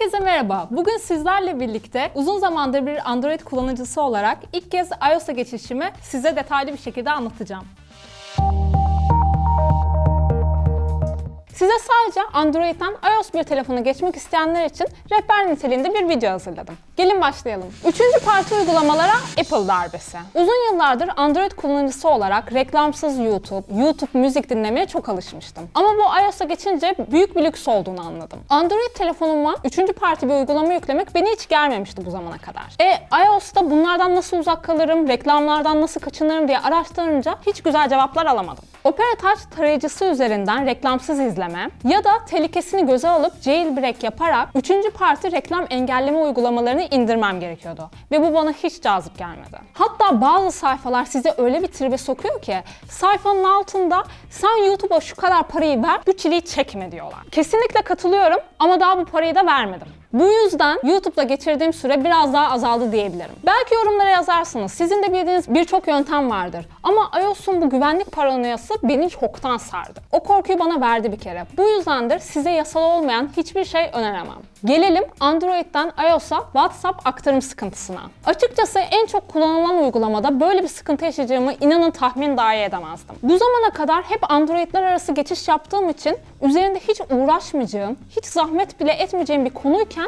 Herkese merhaba. Bugün sizlerle birlikte uzun zamandır bir Android kullanıcısı olarak ilk kez iOS'a geçişimi size detaylı bir şekilde anlatacağım. Size sadece Android'den iOS bir telefona geçmek isteyenler için rehber niteliğinde bir video hazırladım. Gelin başlayalım. Üçüncü parti uygulamalara Apple darbesi. Uzun yıllardır Android kullanıcısı olarak reklamsız YouTube, YouTube müzik dinlemeye çok alışmıştım. Ama bu iOS'a geçince büyük bir lüks olduğunu anladım. Android telefonuma üçüncü parti bir uygulama yüklemek beni hiç germemişti bu zamana kadar. E iOS'ta bunlardan nasıl uzak kalırım, reklamlardan nasıl kaçınırım diye araştırınca hiç güzel cevaplar alamadım. Opera Touch tarayıcısı üzerinden reklamsız izleme ya da tehlikesini göze alıp jailbreak yaparak üçüncü parti reklam engelleme uygulamalarını indirmem gerekiyordu. Ve bu bana hiç cazip gelmedi. Hatta bazı sayfalar sizi öyle bir tribe sokuyor ki sayfanın altında sen YouTube'a şu kadar parayı ver, bu çileyi çekme diyorlar. Kesinlikle katılıyorum ama daha bu parayı da vermedim. Bu yüzden YouTube'da geçirdiğim süre biraz daha azaldı diyebilirim. Belki yorumlara yazarsınız. Sizin de bildiğiniz birçok yöntem vardır. Ama iOS'un bu güvenlik paranoyası beni çoktan sardı. O korkuyu bana verdi bir kere. Bu yüzdendir size yasal olmayan hiçbir şey öneremem. Gelelim Android'den iOS'a WhatsApp aktarım sıkıntısına. Açıkçası en çok kullanılan uygulamada böyle bir sıkıntı yaşayacağımı inanın tahmin dahi edemezdim. Bu zamana kadar hep Android'ler arası geçiş yaptığım için üzerinde hiç uğraşmayacağım, hiç zahmet bile etmeyeceğim bir konuyken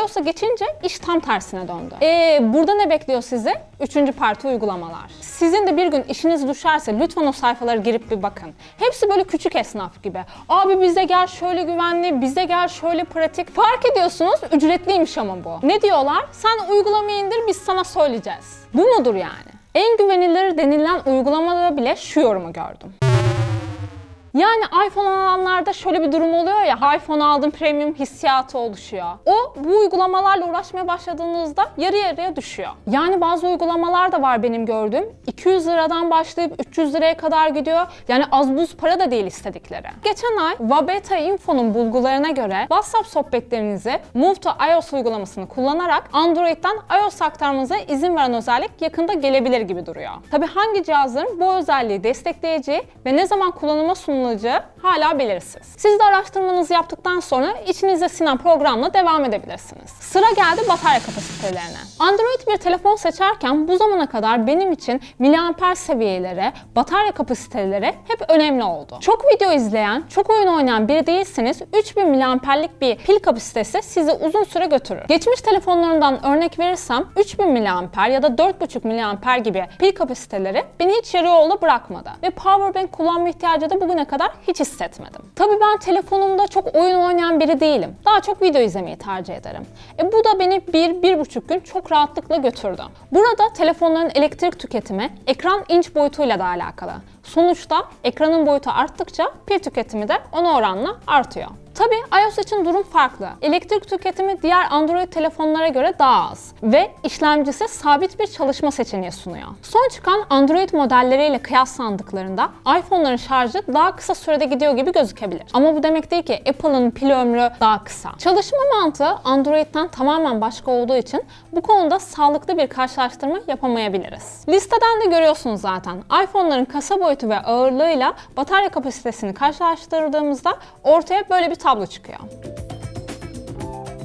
iOS'a geçince iş tam tersine döndü. Ee, burada ne bekliyor sizi? Üçüncü parti uygulamalar. Sizin de bir gün işiniz düşerse lütfen o sayfalara girip bir bakın. Hepsi böyle küçük esnaf gibi. Abi bize gel şöyle güvenli, bize gel şöyle pratik. Fark ediyorsunuz ücretliymiş ama bu. Ne diyorlar? Sen uygulamayı indir biz sana söyleyeceğiz. Bu mudur yani? En güvenilir denilen uygulamada bile şu yorumu gördüm. Yani iPhone alanlarda şöyle bir durum oluyor ya, iPhone aldım premium hissiyatı oluşuyor. O bu uygulamalarla uğraşmaya başladığınızda yarı yarıya düşüyor. Yani bazı uygulamalar da var benim gördüğüm. 200 liradan başlayıp 300 liraya kadar gidiyor. Yani az buz para da değil istedikleri. Geçen ay Wabeta Info'nun bulgularına göre WhatsApp sohbetlerinizi Move to iOS uygulamasını kullanarak Android'den iOS aktarmanıza izin veren özellik yakında gelebilir gibi duruyor. Tabi hangi cihazların bu özelliği destekleyeceği ve ne zaman kullanıma sunulacağı hala belirsiz. Siz de araştırmanızı yaptıktan sonra içinizde sinen programla devam edebilirsiniz. Sıra geldi batarya kapasitelerine. Android bir telefon seçerken bu zamana kadar benim için miliamper seviyeleri, batarya kapasiteleri hep önemli oldu. Çok video izleyen, çok oyun oynayan biri değilseniz 3000 miliamperlik bir pil kapasitesi sizi uzun süre götürür. Geçmiş telefonlarından örnek verirsem 3000 miliamper ya da 4.5 miliamper gibi pil kapasiteleri beni hiç yarı yolda bırakmadı. Ve powerbank kullanma ihtiyacı da bugüne kadar hiç hissetmedim. Tabii ben telefonumda çok oyun oynayan biri değilim. Daha çok video izlemeyi tercih ederim. E bu da beni 1-1,5 gün çok rahatlıkla götürdü. Burada telefonların elektrik tüketimi ekran inç boyutuyla da alakalı. Sonuçta ekranın boyutu arttıkça pil tüketimi de ona oranla artıyor. Tabii iOS için durum farklı. Elektrik tüketimi diğer Android telefonlara göre daha az ve işlemcisi sabit bir çalışma seçeneği sunuyor. Son çıkan Android modelleriyle kıyaslandıklarında iPhone'ların şarjı daha kısa sürede gidiyor gibi gözükebilir. Ama bu demek değil ki Apple'ın pil ömrü daha kısa. Çalışma mantığı Android'den tamamen başka olduğu için bu konuda sağlıklı bir karşılaştırma yapamayabiliriz. Listeden de görüyorsunuz zaten. iPhone'ların kasa boyutu ve ağırlığıyla batarya kapasitesini karşılaştırdığımızda ortaya böyle bir tablo çıkıyor.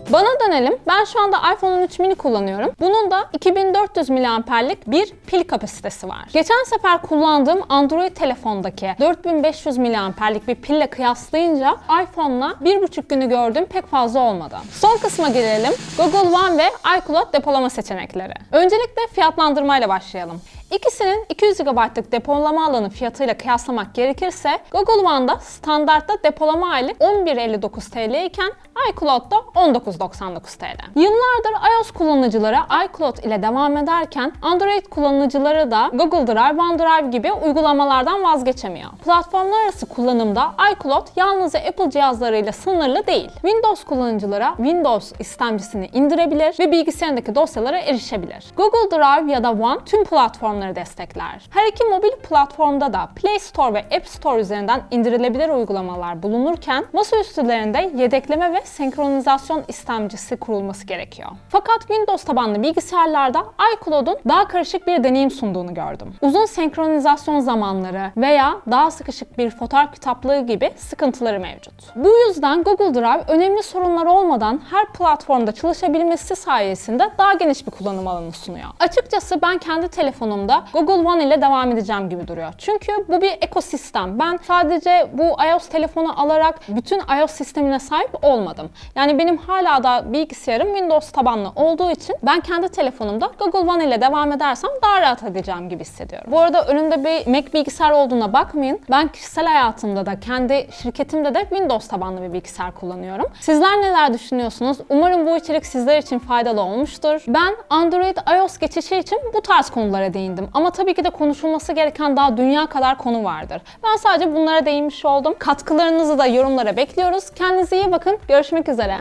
Bana dönelim. Ben şu anda iPhone 13 mini kullanıyorum. Bunun da 2400 miliamperlik bir pil kapasitesi var. Geçen sefer kullandığım Android telefondaki 4500 miliamperlik bir pille kıyaslayınca iPhone'la 1,5 günü gördüğüm pek fazla olmadı. Son kısma gelelim. Google One ve iCloud depolama seçenekleri. Öncelikle fiyatlandırmayla başlayalım. İkisinin 200 GB'lık depolama alanı fiyatıyla kıyaslamak gerekirse Google One'da standartta depolama aylık 11.59 TL iken iCloud'da 19.99 TL. Yıllardır iOS kullanıcıları iCloud ile devam ederken Android kullanıcıları da Google Drive, OneDrive gibi uygulamalardan vazgeçemiyor. Platformlar arası kullanımda iCloud yalnızca Apple cihazlarıyla sınırlı değil. Windows kullanıcılara Windows istemcisini indirebilir ve bilgisayarındaki dosyalara erişebilir. Google Drive ya da One tüm platformları uygulamaları destekler. Her iki mobil platformda da Play Store ve App Store üzerinden indirilebilir uygulamalar bulunurken masaüstülerinde yedekleme ve senkronizasyon istemcisi kurulması gerekiyor. Fakat Windows tabanlı bilgisayarlarda iCloud'un daha karışık bir deneyim sunduğunu gördüm. Uzun senkronizasyon zamanları veya daha sıkışık bir fotoğraf kitaplığı gibi sıkıntıları mevcut. Bu yüzden Google Drive önemli sorunlar olmadan her platformda çalışabilmesi sayesinde daha geniş bir kullanım alanı sunuyor. Açıkçası ben kendi telefonumda Google One ile devam edeceğim gibi duruyor. Çünkü bu bir ekosistem. Ben sadece bu iOS telefonu alarak bütün iOS sistemine sahip olmadım. Yani benim hala da bilgisayarım Windows tabanlı olduğu için ben kendi telefonumda Google One ile devam edersem daha rahat edeceğim gibi hissediyorum. Bu arada önümde bir Mac bilgisayar olduğuna bakmayın. Ben kişisel hayatımda da kendi şirketimde de Windows tabanlı bir bilgisayar kullanıyorum. Sizler neler düşünüyorsunuz? Umarım bu içerik sizler için faydalı olmuştur. Ben Android iOS geçişi için bu tarz konulara değindim. Ama tabii ki de konuşulması gereken daha dünya kadar konu vardır. Ben sadece bunlara değinmiş oldum. Katkılarınızı da yorumlara bekliyoruz. Kendinize iyi bakın. Görüşmek üzere.